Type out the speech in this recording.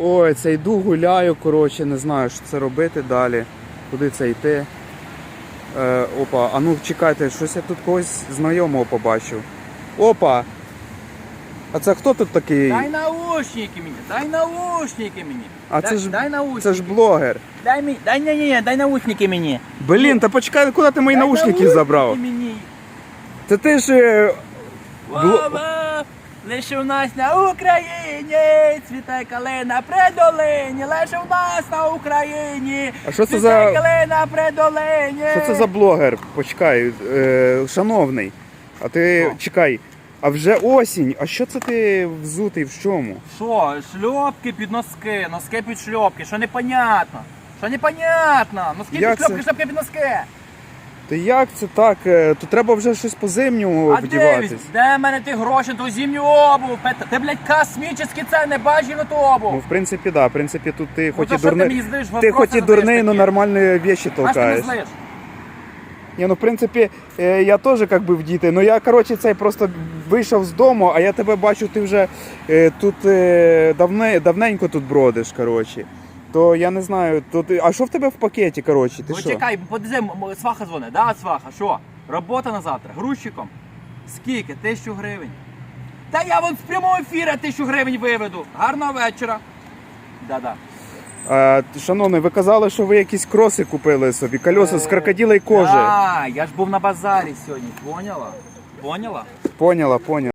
Ой, це йду, гуляю, коротше, не знаю, що це робити далі. Куди це йти. Е, опа, а ну чекайте, щось я тут когось знайомого побачив. Опа! А це хто тут такий? Дай наушники мені, дай наушники мені. А дай, це ж- дай наушники. Це ж блогер. Дай мені, дай ні, ні, дай наушники мені. Блін, та почекай, куди ти мої Дай наушники забрав? мені. Це ти ж. е, Бло- лише у нас на Україні цвіте калина при долині, лише у нас на Україні. А що це за- калина при долині. Що це за блогер? Почекай, е, шановний. А ти Що? чекай. А вже осінь. А що це ти взутий в чому? Що, шльопки під носки, носки під шльопки, що непонятно? Що непонятно? Носки Як під шльопки, це? шльопки під носки. Ти як це так? Е, То треба вже щось по зимню А вдіватись. візь- де в мене ти гроші ту зимню обувь? Пет- Ти, блядь, космічні це не бачив на ту Ну, обувь. в принципі, да. В принципі, тут ти хоч то і що ти мені дурний. Ти вопроси хоч і задаєш дурний, але такі? нормальні вещі А що ти толкаєш. злиш? Ні, ну в принципі, е, я теж як би вдіти. Ну я коротше цей просто вийшов з дому, а я тебе бачу, ти вже е, тут е, давне, давненько тут бродиш, коротше. То я не знаю, то ти. А що в тебе в пакеті, коротше? Ти Ну що? чекай, м- м- сваха дзвонить. Да, сваха, що? Робота на завтра. Грузчиком? Скільки? Тисячу гривень. Та я вон з прямого ефіра тисячу гривень виведу. Гарного вечора. Да-да. А, шановний, ви казали, що ви якісь кроси купили собі, колеса з Е, крокодилей кожи. А, я ж був на базарі сьогодні, поняла? Поняла? Поняла, поняла.